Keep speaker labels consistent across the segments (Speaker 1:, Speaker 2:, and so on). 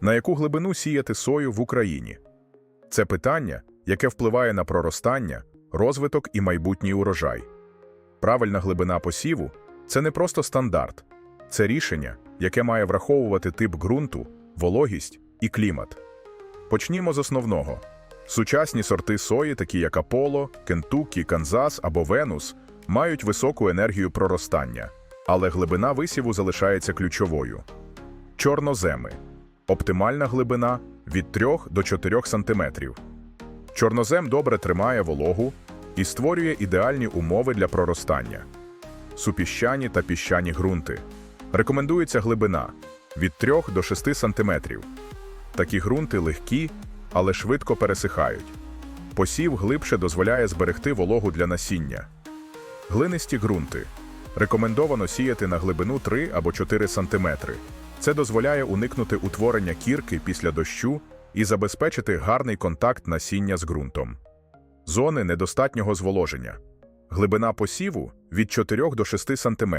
Speaker 1: На яку глибину сіяти сою в Україні? Це питання, яке впливає на проростання, розвиток і майбутній урожай. Правильна глибина посіву це не просто стандарт, це рішення, яке має враховувати тип ґрунту, вологість і клімат. Почнімо з основного. Сучасні сорти сої, такі як Аполло, Кентукі, Канзас або Венус, мають високу енергію проростання, але глибина висіву залишається ключовою. Чорноземи. Оптимальна глибина від 3 до 4 см. Чорнозем добре тримає вологу і створює ідеальні умови для проростання. Супіщані та піщані ґрунти. Рекомендується глибина від 3 до 6 см. Такі ґрунти легкі, але швидко пересихають. Посів глибше дозволяє зберегти вологу для насіння. Глинисті ґрунти. Рекомендовано сіяти на глибину 3 або 4 см. Це дозволяє уникнути утворення кірки після дощу і забезпечити гарний контакт насіння з ґрунтом. Зони недостатнього зволоження. Глибина посіву від 4 до 6 см.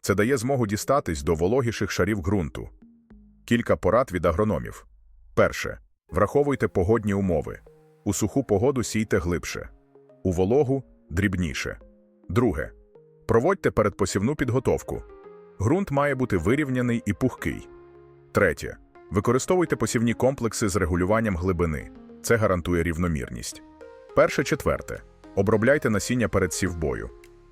Speaker 1: Це дає змогу дістатись до вологіших шарів ґрунту. Кілька порад від агрономів. Перше. Враховуйте погодні умови. У суху погоду сійте глибше. У вологу дрібніше. Друге. Проводьте передпосівну підготовку. Ґрунт має бути вирівняний і пухкий. Третє. Використовуйте посівні комплекси з регулюванням глибини. Це гарантує рівномірність. Перше четверте. Обробляйте насіння перед сівбою.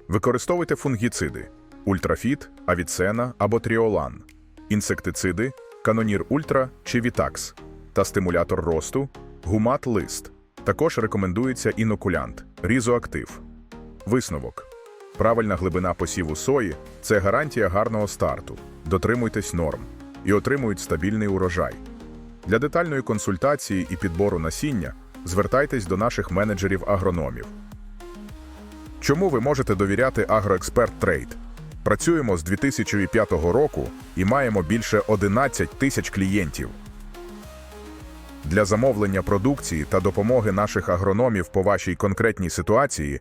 Speaker 1: Використовуйте фунгіциди ультрафіт, авіцена або тріолан, інсектициди, канонір ультра чи вітакс та стимулятор росту, гумат лист. Також рекомендується інокулянт, різоактив. Висновок. Правильна глибина посіву сої це гарантія гарного старту. Дотримуйтесь норм і отримують стабільний урожай. Для детальної консультації і підбору насіння звертайтесь до наших менеджерів-агрономів. Чому ви можете довіряти Агроексперт Трейд? Працюємо з 2005 року і маємо більше 11 тисяч клієнтів. Для замовлення продукції та допомоги наших агрономів по вашій конкретній ситуації